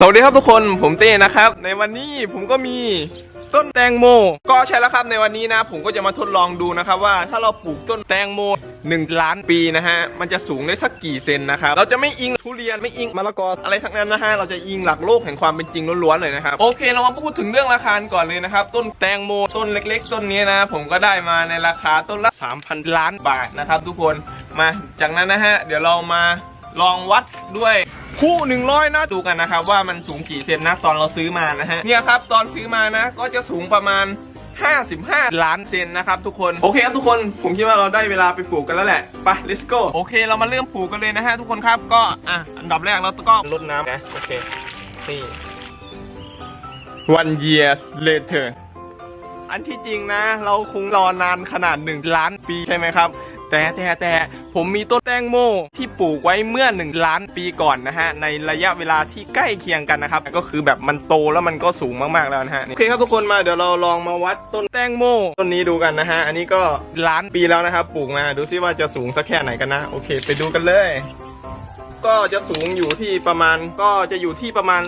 สวัสดีครับทุกคนผมเต้นะครับ ในวันนี้ผมก็มีต้นแตงโม ก็ใช่แล้วครับในวันนี้นะ ผมก็จะมาทดลองดูนะครับว่าถ้าเราปลูกต้นแตงโม 1 ล้านปีนะฮะมันจะสูงได้สักกี่เซนนะครับเราจะไม่อิงทุเรียนไม่อิงมะละกออะไรทั้งนั้นนะฮะเราจะอิงหลักโลกแห่งความเป็นจริงล้วนๆเลยนะครับโอเคเรามาพูดถึงเรื่องราคาก่อนเลยนะครับต้นแตงโมต้นเล็ก ๆ ต้นนี้นะ ผมก็ได้มาในราคาต้นละ 3,000 ล้านบาทนะครับทุกคนมาจากนั้นนะฮะเดี๋ยวเรามา ลองวัดด้วยคู่หนึ่งร้อยนะดูกันนะครับว่ามันสูงกี่เซนนะตอนเราซื้อมานะฮะเนี่ยครับตอนซื้อมานะ ก็จะสูงประมาณ 55 ล้านเซนนะครับทุกคนโอเคครับทุกคนผมคิดว่าเราได้เวลาไปปลูกกันแล้วแหละไป let's go โอเคเรามาเริ่มปลูกกันเลยนะฮะทุกคนครับก็อะอันดับแรกเราก็รดน้ำนะโอเคนี่ one year later อันที่จริงนะ เราคงรอนานขนาดหนึ่งล้านปีใช่ไหมครับ แต่แต่แต่ผมมีต้นแตงโมที่ปลูกไว้เมื่อหนึ่งล้านปีก่อนนะฮะ ในระยะเวลาที่ใกล้เคียงกันนะครับ ก็คือแบบมันโตแล้วมันก็สูงมากๆแล้วนะฮะโอเคครับทุกคนมาเดี๋ยวเราลองมาวัดต้นแตงโมต้นนี้ดูกันนะฮะ อันนี้ก็ล้านปีแล้วนะครับ ปลูกมาดูซิว่าจะสูงสักแค่ไหนกันนะโอเค ไปดูกันเลย ก็จะสูงอยู่ที่ประมาณก็จะอยู่ที่ประมาณ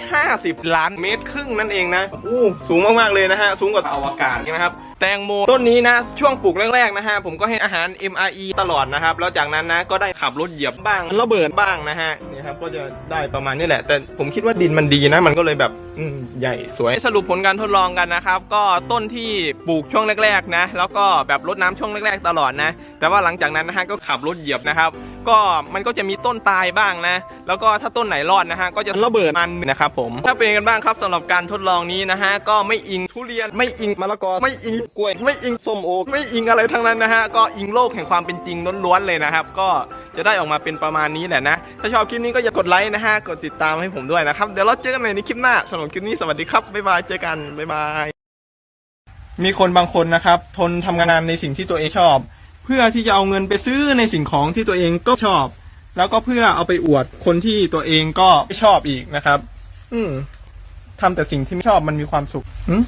250 ล้านเมตรครึ่งนั่นเองนะอู้สูงมากๆเลยนะฮะสูงกว่าอวกาศนะครับ แตงโมต้นนี้นะ ช่วงปลูกแรกๆนะฮะผมก็ให้อาหาร MRE ตลอดนะครับ แล้วจากนั้นนะก็ได้ขับรถเหยียบบ้างระเบิดบ้างนะฮะนี่ครับก็จะได้ประมาณนี้แหละ แต่ผมคิดว่าดินมันดีนะ มันก็เลยแบบอืใหญ่สวยสรุปผลการทดลองกันนะครับ ก็ต้นที่ปลูกช่วงแรกๆนะ แล้วก็แบบรดน้ำช่วงแรกๆ ตลอดนะ แต่ว่าหลังจากนั้นนะฮะก็ขับรถเหยียบนะครับ ก็มันก็จะมีต้นตายบ้างนะ แล้วก็ถ้าต้นไหนรอดนะฮะก็จะระเบิดมันนะครับผมถ้าเป็นกันบ้างครับสำหรับการทดลองนี้นะฮะก็ไม่อิงทุเรียนไม่อิงมะละกอไม่อิงกล้วย ไม่อิงส้มโอไม่อิงอะไรทั้งนั้นนะฮะก็อิงโลกแห่งความเป็นจริงล้วนๆเลยนะครับ ก็จะได้ออกมาเป็นประมาณนี้แหละนะ ถ้าชอบคลิปนี้ก็อย่ากดไลค์นะฮะกดติดตามให้ผมด้วยนะครับเดี๋ยวเราเจอกันใหม่ในคลิปหน้าสำหรับคลิปนี้สวัสดีครับบ๊ายบายเจอกันบ๊ายบายมีคนบางคนนะครับ ทนทำงานในสิ่งที่ตัวเองชอบ พื่อที่จะเอาเงินไปซื้อในสิ่งของที่ตัวเองก็ชอบ แล้วก็เพื่อเอาไปอวดคนที่ตัวเองก็ไม่ชอบอีกนะครับ อืมทำแต่สิ่งที่ไม่ชอบมันมีความสุขอืม